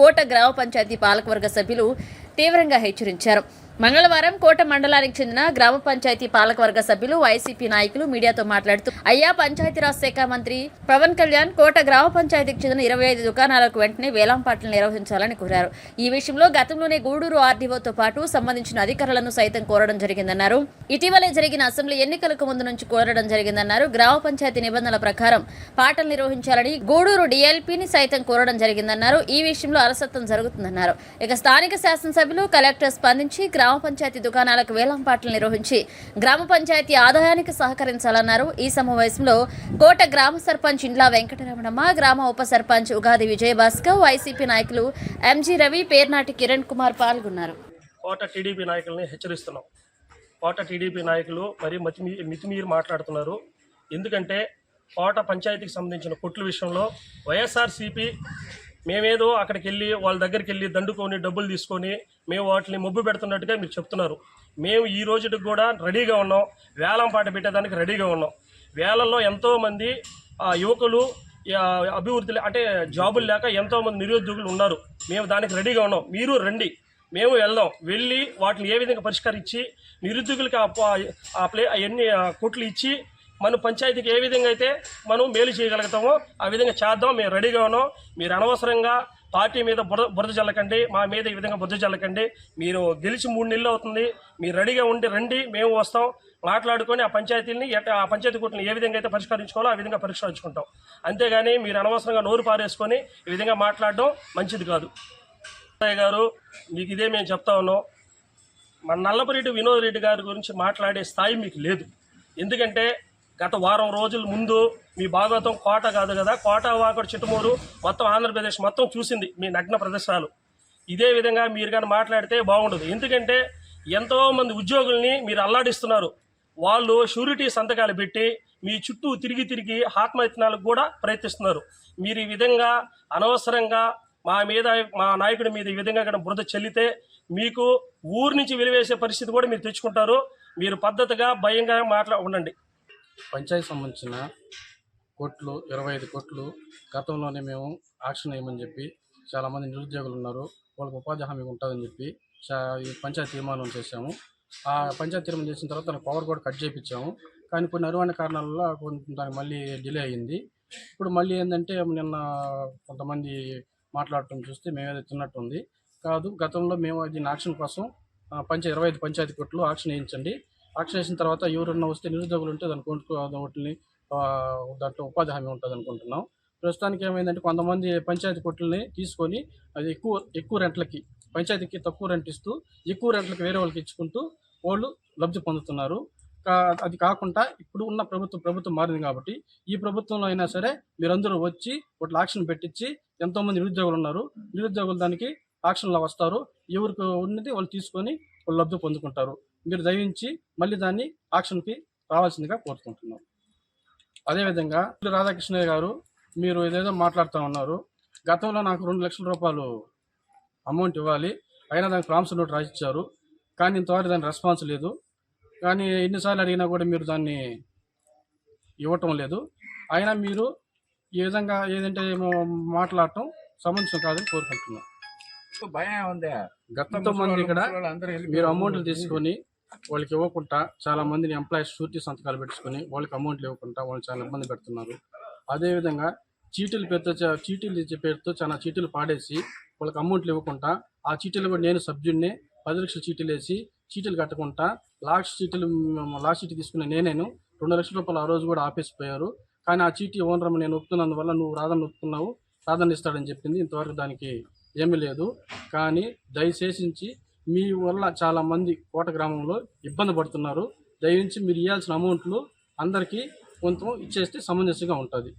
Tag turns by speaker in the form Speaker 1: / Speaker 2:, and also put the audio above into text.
Speaker 1: కోట గ్రామ పంచాయతీ పాలకవర్గ సభ్యులు తీవ్రంగా హెచ్చరించారు. మంగళవారం కోట మండలానికి చెందిన గ్రామ పంచాయతీ పాలకవర్గ సభ్యులు వైసీపీ నాయకులు మీడియాతో మాట్లాడుతూ అయ్యా పంచాయతీరాజ్ శాఖ మంత్రి పవన్ కళ్యాణ్ కోట గ్రామ పంచాయతీకి చెందిన ఇరవై ఐదు దుకాణాలకు వెంటనే వేలంపాటలు నిర్వహించాలని కోరారు. ఈ విషయంలో గతంలోనే గూడూరు ఆర్డీఓతో పాటు సంబంధించిన అధికారులను సైతం కోరడం జరిగిందన్నారు. ఇటీవలే జరిగిన అసెంబ్లీ ఎన్నికలకు ముందు నుంచి కోరడం జరిగిందన్నారు. గ్రామ పంచాయతీ నిబంధనల ప్రకారం పాటలు నిర్వహించాలని గూడూరు డిఎల్పీని సైతం కోరడం జరిగిందన్నారు. ఈ విషయంలో అలసత్వం జరుగుతుందన్నారు. ఇక స్థానిక శాసనసభ్యులు కలెక్టర్ స్పందించి గ్రామ గ్రామ పంచాయతీ దుకాణాలకు వేలంపాటలు నిర్వహించి గ్రామ పంచాయతీ ఆదాయానికి సహకరించాలన్నారు. ఈ సమావేశంలో కోట గ్రామ సర్పంచ్ ఇండ్ల వెంకటరమణమ్మ గ్రామ ఉప సర్పంచ్ ఉగాది విజయభాస్కర్ వైసీపీ నాయకులు ఎంజీ రవి పేర్నాటి కిరణ్ కుమార్ పాల్గొన్నారు.
Speaker 2: కోట టీడీపీ నాయకుల్ని హెచ్చరిస్తున్నాం. కోట టీడీపీ నాయకులు మరి మతి మితిమీరి మాట్లాడుతున్నారు. ఎందుకంటే కోట పంచాయతీకి సంబంధించిన కొట్ల విషయంలో వైఎస్ఆర్సీపీ మేమేదో అక్కడికి వెళ్ళి వాళ్ళ దగ్గరికి వెళ్ళి దండుకొని డబ్బులు తీసుకొని మేము వాటిని మొబ్బు పెడుతున్నట్టుగా మీరు చెప్తున్నారు. మేము ఈ రోజుకి కూడా రెడీగా ఉన్నాం. వేలం పాట పెట్టేదానికి రెడీగా ఉన్నాం. వేలల్లో ఎంతోమంది ఆ, యువకులు అభివృద్ధి అంటే జాబులు లేక ఎంతోమంది నిరుద్యోగులు ఉన్నారు. మేము దానికి రెడీగా ఉన్నాం. మీరు రండి. మేము వెళ్దాం. వెళ్ళి వాటిని ఏ విధంగా పరిష్కరించి నిరుద్యోగులకి ఆ ప్లే అవన్నీ కోట్లు ఇచ్చి మన పంచాయతీకి ఏ విధంగా అయితే మనం మేలు చేయగలుగుతామో ఆ విధంగా చేద్దాం. మేము రెడీగా ఉన్నాం. మీరు అనవసరంగా పార్టీ మీద బురద బురద చల్లకండి మా మీద ఈ విధంగా బురద చల్లకండి మీరు గెలిచి మూడు నెలలు అవుతుంది. మీరు రెడీగా ఉండి రండి. మేము వస్తాం. మాట్లాడుకొని ఆ పంచాయతీని ఎట్ట- ఆ పంచాయతీ కోట్లను ఏ విధంగా అయితే పరిష్కరించుకోవాలో ఆ విధంగా పరిష్కరించుకుంటాం. అంతేగాని మీరు అనవసరంగా నోరు పారేసుకొని ఈ విధంగా మాట్లాడడం మంచిది కాదు. గారు మీకు ఇదే మేము చెప్తా ఉన్నాం. మన నల్లపరెడ్డి వినోద్ రెడ్డి గారి గురించి మాట్లాడే స్థాయి మీకు లేదు. ఎందుకంటే గత వారం రోజుల ముందు మీ భాగవతం కోట కాదు కదా? కోట వాకడు చిట్టుమూరు మొత్తం ఆంధ్రప్రదేశ్ మొత్తం చూసింది మీ నగ్న ప్రదర్శనలు. ఇదే విధంగా మీరు కానీ మాట్లాడితే బాగుండదు. ఎందుకంటే ఎంతోమంది ఉద్యోగుల్ని మీరు అల్లాడిస్తున్నారు. వాళ్ళు షూరిటీ సంతకాలు పెట్టి మీ చుట్టూ తిరిగి తిరిగి ఆత్మహత్యనాలకు కూడా ప్రయత్నిస్తున్నారు. మీరు ఈ విధంగా అనవసరంగా మా మీద మా నాయకుడి మీద ఈ విధంగా కనుక బురద చెల్లితే మీకు ఊరు నుంచి వెలివేసే పరిస్థితి కూడా మీరు తెచ్చుకుంటారు. మీరు పద్ధతిగా భయంగా మాట్లా ఉండండి.
Speaker 3: పంచాయతీ సంబంధించిన కోట్లు ఇరవై ఐదు కోట్లు గతంలోనే మేము ఆక్షన్ వేయమని చెప్పి చాలామంది నిరుద్యోగులు ఉన్నారు. వాళ్ళకి ఉపాధి హామీ ఉంటుందని చెప్పి ఈ పంచాయతీ తీర్మానం చేశాము. ఆ పంచాయతీ తీర్మానం చేసిన తర్వాత దానికి పవర్ కూడా కట్ చేయించాము కానీ కొన్ని అరువైన కారణాల వల్ల కొంత దానికి మళ్ళీ డిలే అయ్యింది ఇప్పుడు మళ్ళీ ఏంటంటే నిన్న కొంతమంది మాట్లాడటం చూస్తే మేమేదో తిన్నట్టుంది. కాదు గతంలో మేము దీని ఆక్షన్ కోసం ఆ, పంచాయతీ ఇరవై ఐదు పంచాయతీ కోట్లు ఆక్షన్ వేయించండి. ఆక్షన్ చేసిన తర్వాత ఎవరన్నా వస్తే నిరుద్యోగులు ఉంటే దాని కొనుక్కో వాటిని దాంట్లో ఉపాధి హామీ ఉంటుంది అనుకుంటున్నాం. ప్రస్తుతానికి ఏమైందంటే కొంతమంది పంచాయతీ కొట్లని తీసుకొని అది ఎక్కువ ఎక్కువ రెంట్లకి పంచాయతీకి తక్కువ రెంట్ ఇస్తూ ఎక్కువ రెంట్లకి వేరే వాళ్ళకి ఇచ్చుకుంటూ వాళ్ళు లబ్ధి పొందుతున్నారు. కా- అది కాకుండా ఇప్పుడు ఉన్న ప్రభుత్వం ప్రభుత్వం మారింది కాబట్టి ఈ ప్రభుత్వంలో అయినా సరే మీరందరూ వచ్చి వాటి ఆక్షన్ పెట్టించి ఎంతోమంది నిరుద్యోగులు ఉన్నారు. నిరుద్యోగులు దానికి ఆక్షన్లో వస్తారు. ఎవరికి ఉన్నది వాళ్ళు తీసుకొని లబ్ధి పొందుకుంటారు. మీరు దయించి మళ్ళీ దాన్ని ఆక్షన్కి రావాల్సిందిగా కోరుకుంటున్నాం. అదేవిధంగా రాధాకృష్ణయ్య గారు మీరు ఏదేదో మాట్లాడుతూ ఉన్నారు. గతంలో నాకు రెండు లక్షల రూపాయలు అమౌంట్ ఇవ్వాలి. అయినా దానికి ప్రామిస్ నోట్ రాసిచ్చారు. కానీ ఇంతవరకు దాని రెస్పాన్స్ లేదు. కానీ ఎన్నిసార్లు అడిగినా కూడా మీరు దాన్ని ఇవ్వటం లేదు. అయినా మీరు ఈ విధంగా ఏదంటే మాట్లాడటం సమంజసం కాదని కోరుకుంటున్నాం.
Speaker 4: భయం ఉంది.
Speaker 3: ఇక్కడ మీరు అమౌంట్లు తీసుకొని వాళ్ళకి ఇవ్వకుండా చాలా మందిని ఎంప్లాయీస్ షూరిటీ సంతకాలు పెట్టుకొని వాళ్ళకి అమౌంట్లు ఇవ్వకుండా వాళ్ళు చాలా ఇబ్బంది పెడుతున్నారు. అదేవిధంగా చీటీలు పేరుతో చీటీలు ఇచ్చే పేరుతో చాలా చీటీలు పాడేసి వాళ్ళకి అమౌంట్లు ఇవ్వకుండా ఆ చీటీలు కూడా నేను సభ్యుడిని పది లక్షల చీటీలు వేసి చీటీలు కట్టకుండా లాస్ట్ చీటీలు లాస్ట్ చీటీ తీసుకున్న నేనేను రెండు లక్షల రూపాయలు ఆ రోజు కూడా ఆపేసిపోయారు. కానీ ఆ చీటీ ఓనర్ నేను ఒప్పుతున్నందువల్ల నువ్వు రాదని ఒప్పుకున్నావు రాదని ఇస్తాడని చెప్పింది. ఇంతవరకు దానికి ఏమీ లేదు. కానీ దయచేసించి మీ వల్ల చాలామంది కోట గ్రామంలో ఇబ్బంది పడుతున్నారు. దయించి మీరు ఇవ్వాల్సిన అమౌంట్లు అందరికీ కొంత ఇచ్చేస్తే సమంజసంగా ఉంటుంది.